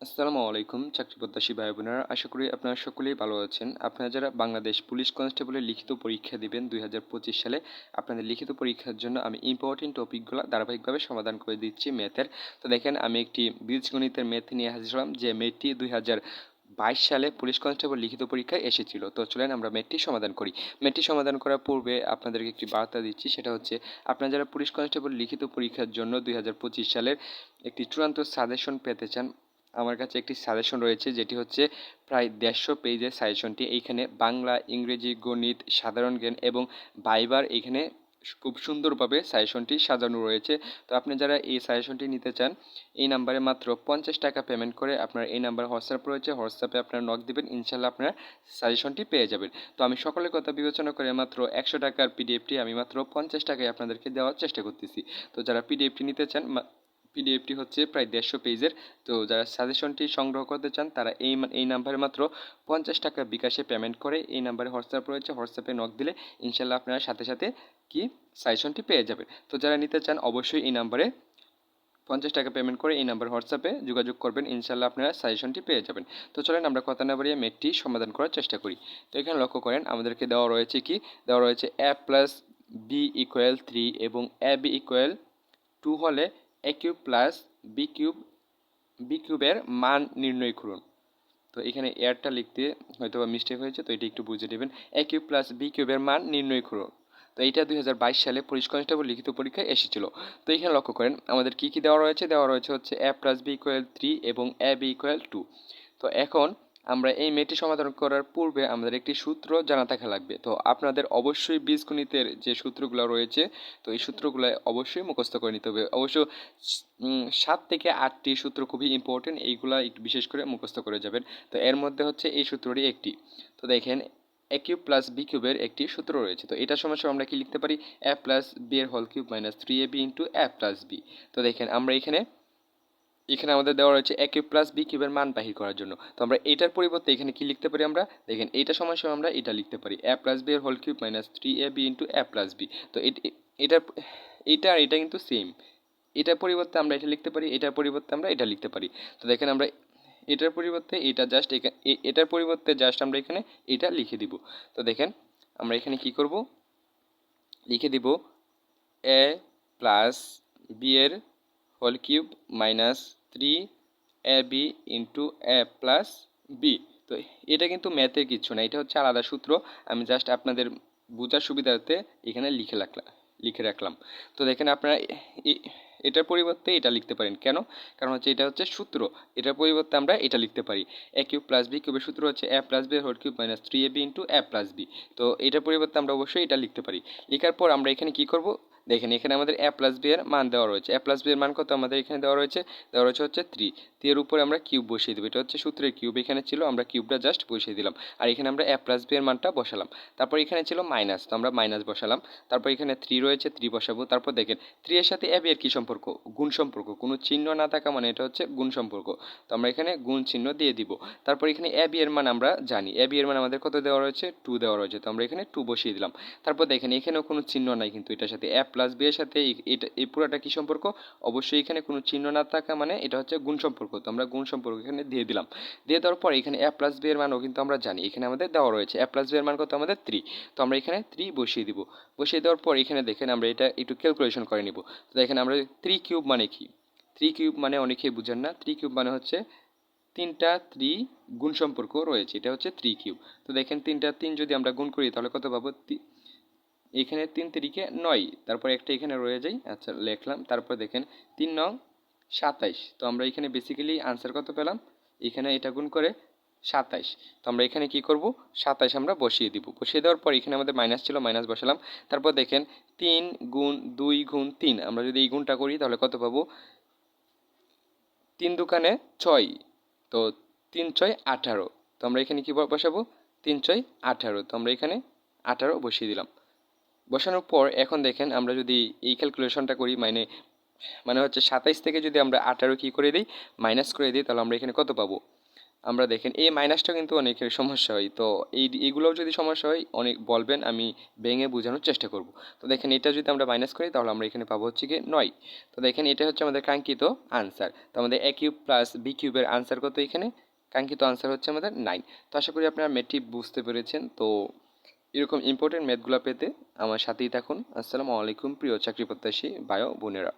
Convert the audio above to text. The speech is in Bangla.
আসসালামু আলাইকুম, চাকরি প্রত্যাশী ভাই বোনেরা আশা করি আপনারা সকলেই ভালো আছেন। আপনারা যারা বাংলাদেশ পুলিশ কনস্টেবলের লিখিত পরীক্ষা দিবেন দুই সালে, আপনাদের লিখিত পরীক্ষার জন্য আমি ইম্পর্টেন্ট টপিকগুলো ধারাবাহিকভাবে সমাধান করে দিচ্ছি ম্যাথের। তো দেখেন, আমি একটি বীজগণিতের ম্যাথ নিয়ে হাজির হলাম, যে ম্যাথটি দুই বাইশ সালে পুলিশ কনস্টেবল লিখিত পরীক্ষায় এসেছিল। তো চলেন আমরা ম্যাথটি সমাধান করি। মেটটি সমাধান করার পূর্বে আপনাদেরকে একটি বার্তা দিচ্ছি, সেটা হচ্ছে, আপনারা যারা পুলিশ কনস্টেবল লিখিত পরীক্ষার জন্য দুই হাজার পঁচিশ সালের একটি চূড়ান্ত সাজেশন পেতে চান আমার কাছে একটি সাজেশন রয়েছে, যেটি হচ্ছে প্রায় দেড়শো পেজের সাজেশনটি এইখানে বাংলা, ইংরেজি, গণিত, সাধারণ জ্ঞান এবং বাইবার এখানে খুব সুন্দরভাবে সাজেশনটি সাজানো রয়েছে। তো আপনি যারা এই সাজেশনটি নিতে চান, এই নাম্বারে মাত্র পঞ্চাশ টাকা পেমেন্ট করে আপনার এই নাম্বার হোয়াটসঅ্যাপ রয়েছে। হোয়াটসঅ্যাপে আপনার নক দিবেন, ইনশাল্লাহ আপনার সাজেশনটি পেয়ে যাবেন। তো আমি সকলের কথা বিবেচনা করে মাত্র একশো টাকার পিডিএফটি আমি মাত্র পঞ্চাশ টাকায় আপনাদেরকে দেওয়ার চেষ্টা করতেছি। তো যারা পিডিএফটি নিতে চান পিডিএফটি হচ্ছে প্রায় দেড়শো পেজের। তো যারা সাজেশনটি সংগ্রহ করতে চান, তারা এই এই নাম্বারে মাত্র পঞ্চাশ টাকা বিকাশে পেমেন্ট করে এই নাম্বারে হোয়াটসঅ্যাপ রয়েছে। হোয়াটসঅ্যাপে নক দিলে ইনশাল্লাহ আপনারা সাথে সাথে কি সাজেশনটি পেয়ে যাবেন। তো যারা নিতে চান, অবশ্যই এই নাম্বারে পঞ্চাশ টাকা পেমেন্ট করে এই নাম্বার হোয়াটসঅ্যাপে যোগাযোগ করবেন। ইনশাল্লাহ আপনারা সাজেশনটি পেয়ে যাবেন। তো চলেন আমরা কথা না বাড়িয়ে মেটটি সমাধান করার চেষ্টা করি। তো এখানে লক্ষ্য করেন, আমাদেরকে দেওয়া রয়েছে কি? দেওয়া রয়েছে A plus B equal three এবং এ বি ইকুয়াল টু হলে A cube plus B cube B কিউবের মান নির্ণয় করুন। তো এখানে এয়ারটা লিখতে হয়তো বা মিস্টেক হয়েছে, তো এটা একটু বুঝে নেবেন। এ কিউব প্লাস বি কিউবের মান নির্ণয় করুন। তো এইটা দুই হাজার বাইশ সালে পুলিশ কনস্টেবল লিখিত পরীক্ষায় এসেছিল। তো এখানে লক্ষ্য করেন, আমাদের কী কী দেওয়া রয়েছে? দেওয়া রয়েছে হচ্ছে A plus B equal three এবং এ বি ইকুয়াল টু তো এখন আমরা এই মেয়েটি সমাধান করার পূর্বে আমাদের একটি সূত্র জানা থাকা লাগবে। তো আপনাদের অবশ্যই বীজগণিতের যে সূত্রগুলো রয়েছে, তো এই সূত্রগুলো অবশ্যই মুখস্থ করে নিতে হবে। অবশ্য সাত থেকে আটটি সূত্র খুবই ইম্পর্টেন্ট এইগুলা একটু বিশেষ করে মুখস্থ করে যাবেন। তো এর মধ্যে হচ্ছে এই সূত্রটি একটি। তো দেখেন এ কিউব প্লাস বি কিউবের একটি সূত্র রয়েছে। তো এটা সমস্যা আমরা কি লিখতে পারি? এ প্লাস বি এর whole cube minus three A B into A plus B তো দেখেন, আমরা এখানে এখানে আমাদের দেওয়া রয়েছে এ প্লাস বি কিউবের মান বাহির করার জন্য। তো আমরা এটার পরিবর্তে এখানে কি লিখতে পারি আমরা? দেখেন, এইটা সময় সময় আমরা এটা লিখতে পারি। এ প্লাস বি এর whole cube minus three A B into A plus B তো এটার এটা আর এটা কিন্তু সেম এটার পরিবর্তে আমরা এটা লিখতে পারি, এটার পরিবর্তে আমরা এটা লিখতে পারি। তো দেখেন আমরা এটার পরিবর্তে এটা জাস্ট এটার পরিবর্তে জাস্ট আমরা এখানে এটা লিখে দিব। তো দেখেন, আমরা এখানে কি করব? লিখে দিব এ প্লাস বি এর whole cube minus three A B into A plus B তো এটা কিন্তু ম্যাথের কিচ্ছু না, এটা হচ্ছে আলাদা সূত্র। আমি জাস্ট আপনাদের বোঝার সুবিধার্থে এখানে লিখে রাখলাম লিখে রাখলাম। তো দেখেন আপনারা এটার পরিবর্তে এটা লিখতে পারেন। কেন? কারণ হচ্ছে এটা হচ্ছে সূত্র। এটার পরিবর্তে আমরা এটা লিখতে পারি। এ কিউব প্লাস বি কিউবের সূত্র হচ্ছে A plus B whole cube minus three A B into A plus B তো এটার পরিবর্তে আমরা অবশ্যই এটা লিখতে পারি। লেখার পর আমরা এখানে কি করব? দেখেন, এখানে আমাদের এ প্লাস বি এর মান দেওয়া রয়েছে। এ প্লাস বি এর মান কত আমাদের এখানে দেওয়া রয়েছে? দেওয়া রয়েছে হচ্ছে থ্রি এর উপরে আমরা কিউব বসিয়ে দেবো। এটা হচ্ছে সূত্রের কিউব এখানে ছিল, আমরা কিউবটা জাস্ট বসিয়ে দিলাম। আর এখানে আমরা এ প্লাস বি এর মানটা বসালাম। তারপর এখানে ছিল মাইনাস তো আমরা মাইনাস বসালাম। তারপর এখানে থ্রি রয়েছে থ্রি বসাবো। তারপর দেখেন থ্রি এর সাথে এ বি এর কী সম্পর্ক? গুণ সম্পর্ক। কোনো চিহ্ন না থাকা মানে এটা হচ্ছে গুণ সম্পর্ক। তো আমরা এখানে গুণ চিহ্ন দিয়ে দিব। তারপর এখানে এ বি এর মান আমরা জানি। এ বি এর মান আমাদের কত দেওয়া রয়েছে? টু দেওয়া রয়েছে। তো আমরা এখানে টু বসিয়ে দিলাম। তারপর দেখেন, এখানেও কোনো চিহ্ন নাই কিন্তু এটার সাথে। এ প্লাস বি এর সাথে এটা, এই পুরোটা কী সম্পর্ক? অবশ্যই এখানে কোনো চিহ্ন না থাকা মানে এটা হচ্ছে গুণ সম্পর্ক। তো আমরা গুণ সম্পর্ক এখানে দিয়ে দিলাম। দিয়ে দেওয়ার পর এখানে এ প্লাস বি এর মানও কিন্তু আমরা জানি। এখানে আমাদের দেওয়া রয়েছে। এ প্লাস বি এর মান কত? আমাদের থ্রি তো আমরা এখানে থ্রি বসিয়ে দিব। বসিয়ে দেওয়ার পর এখানে দেখেন আমরা এটা একটু ক্যালকুলেশন করে নিব। তো দেখেন আমরা থ্রি কিউব মানে কি? থ্রি কিউব মানে অনেকেই বুঝেন না। থ্রি কিউব মানে হচ্ছে তিনটা থ্রি গুণ সম্পর্ক রয়েছে। এটা হচ্ছে থ্রি কিউব তো দেখেন তিনটা তিন যদি আমরা গুণ করি তাহলে কত পাবো? এখানে তিন তিরিকে নয়। তারপর একটা এখানে রয়ে যায়। আচ্ছা লিখলাম। তারপর দেখেন, তিন নং সাতাইশ। তো আমরা এখানে বেসিক্যালি আনসার কত পেলাম? এখানে এটা গুণ করে সাতাইশ। তো আমরা এখানে কি করব? সাতাইশ আমরা বসিয়ে দিব। বসিয়ে দেওয়ার পর এখানে আমাদের মাইনাস ছিল মাইনাস বসালাম। তারপর দেখেন, তিন গুণ দুই গুণ তিন। আমরা যদি এই গুণটা করি, তাহলে কত পাবো? তিন দোকানে ছয়। তো তিন ছয় আঠারো। তো আমরা এখানে কি বসাবো? তিন ছয় আঠারো। তো আমরা এখানে আঠারো বসিয়ে দিলাম। বসানোর পর এখন দেখেন আমরা যদি এই ক্যালকুলেশনটা করি মানে মানে হচ্ছে সাতাইশ থেকে যদি আমরা আঠারো কী করে দিই মাইনাস করে দিই, তাহলে আমরা এখানে কত পাবো? আমরা দেখেন এই মাইনাসটা কিন্তু অনেকের সমস্যা হয়। তো এই এইগুলোও যদি সমস্যা হয়, অনেক বলবেন, আমি ভেঙে বোঝানোর চেষ্টা করব। তো দেখেন এটা যদি আমরা মাইনাস করি, তাহলে আমরা এখানে পাবো হচ্ছে কি নয়। তো দেখেন এটা হচ্ছে আমাদের কাঙ্ক্ষিত আনসার তো আমাদের এ কিউব প্লাস বি কিউবের আনসার কত এখানে? কাঙ্ক্ষিত আনসার হচ্ছে আমাদের নাইন তো আশা করি আপনারা ম্যাথটি বুঝতে পেরেছেন। তো এরকম ইম্পর্টেন্ট ম্যাথগুলো পেতে আমার সাথেই থাকুন। আসসালামু আলাইকুম প্রিয় চাকরি প্রত্যাশী বায়ো বোনেরা।